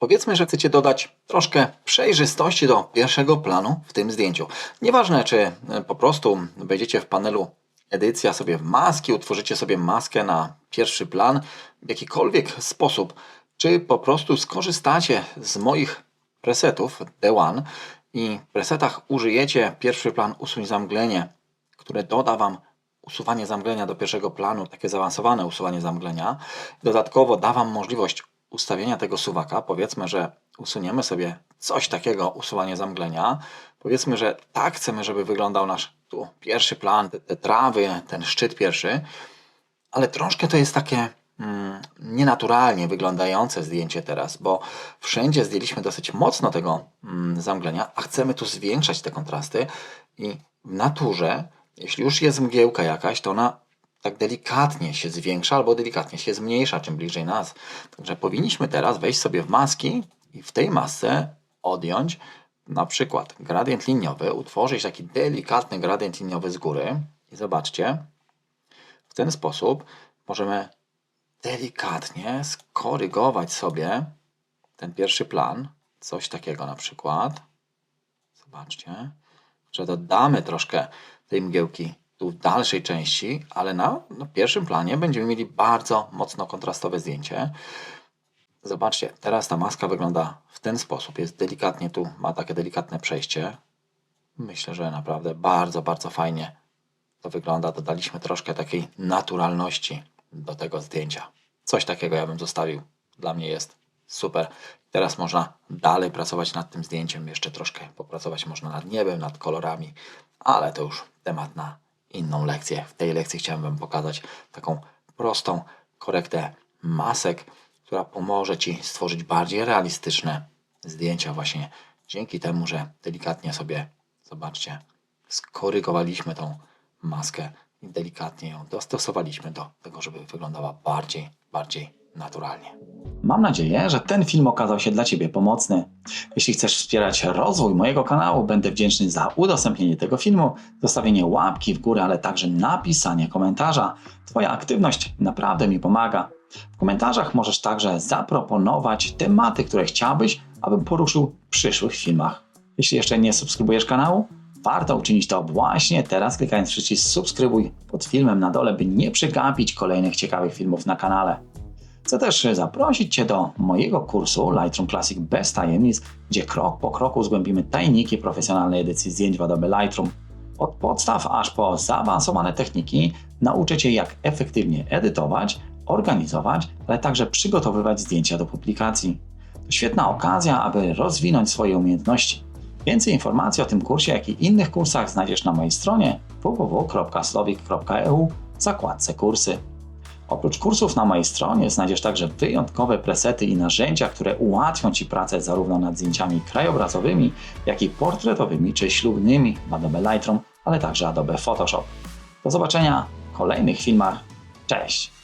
Powiedzmy, że chcecie dodać troszkę przejrzystości do pierwszego planu w tym zdjęciu. Nieważne, czy e, po prostu wejdziecie w panelu edycja sobie w maski, utworzycie sobie maskę na pierwszy plan w jakikolwiek sposób, czy po prostu skorzystacie z moich presetów D1 i w presetach użyjecie pierwszy plan usuń zamglenie, które doda Wam usuwanie zamglenia do pierwszego planu, takie zaawansowane usuwanie zamglenia. Dodatkowo da Wam możliwość ustawienia tego suwaka. Powiedzmy, że usuniemy sobie coś takiego, usuwanie zamglenia. Powiedzmy, że tak chcemy, żeby wyglądał nasz tu pierwszy plan, te, te trawy, ten szczyt pierwszy, ale troszkę to jest takie mm, nienaturalnie wyglądające zdjęcie teraz, bo wszędzie zdjęliśmy dosyć mocno tego mm, zamglenia, a chcemy tu zwiększać te kontrasty i w naturze, jeśli już jest mgiełka jakaś, to ona tak delikatnie się zwiększa albo delikatnie się zmniejsza, czym bliżej nas. Także powinniśmy teraz wejść sobie w maski i w tej masce odjąć na przykład gradient liniowy, utworzyć taki delikatny gradient liniowy z góry i zobaczcie, w ten sposób możemy delikatnie skorygować sobie ten pierwszy plan. Coś takiego na przykład. Zobaczcie, że dodamy troszkę tej mgiełki tu w dalszej części, ale na, na pierwszym planie będziemy mieli bardzo mocno kontrastowe zdjęcie. Zobaczcie, teraz ta maska wygląda w ten sposób. Jest delikatnie tu, ma takie delikatne przejście. Myślę, że naprawdę bardzo, bardzo fajnie to wygląda. Dodaliśmy troszkę takiej naturalności do tego zdjęcia. Coś takiego ja bym zostawił. Dla mnie jest super. Teraz można dalej pracować nad tym zdjęciem, jeszcze troszkę popracować można nad niebem, nad kolorami, ale to już temat na inną lekcję. W tej lekcji chciałem Wam pokazać taką prostą korektę masek, która pomoże Ci stworzyć bardziej realistyczne zdjęcia właśnie dzięki temu, że delikatnie sobie, zobaczcie, skorygowaliśmy tą maskę i delikatnie ją dostosowaliśmy do tego, żeby wyglądała bardziej, bardziej naturalnie. Mam nadzieję, że ten film okazał się dla Ciebie pomocny. Jeśli chcesz wspierać rozwój mojego kanału, będę wdzięczny za udostępnienie tego filmu, zostawienie łapki w górę, ale także napisanie komentarza. Twoja aktywność naprawdę mi pomaga. W komentarzach możesz także zaproponować tematy, które chciałbyś, abym poruszył w przyszłych filmach. Jeśli jeszcze nie subskrybujesz kanału, warto uczynić to właśnie teraz, klikając przycisk subskrybuj pod filmem na dole, by nie przegapić kolejnych ciekawych filmów na kanale. Chcę też zaprosić Cię do mojego kursu Lightroom Classic bez tajemnic, gdzie krok po kroku zgłębimy tajniki profesjonalnej edycji zdjęć w Adobe Lightroom. Od podstaw aż po zaawansowane techniki nauczę Cię, jak efektywnie edytować, organizować, ale także przygotowywać zdjęcia do publikacji. To świetna okazja, aby rozwinąć swoje umiejętności. Więcej informacji o tym kursie, jak i innych kursach znajdziesz na mojej stronie www.slowik.eu w zakładce kursy. Oprócz kursów na mojej stronie znajdziesz także wyjątkowe presety i narzędzia, które ułatwią Ci pracę zarówno nad zdjęciami krajobrazowymi, jak i portretowymi czy ślubnymi w Adobe Lightroom, ale także Adobe Photoshop. Do zobaczenia w kolejnych filmach. Cześć!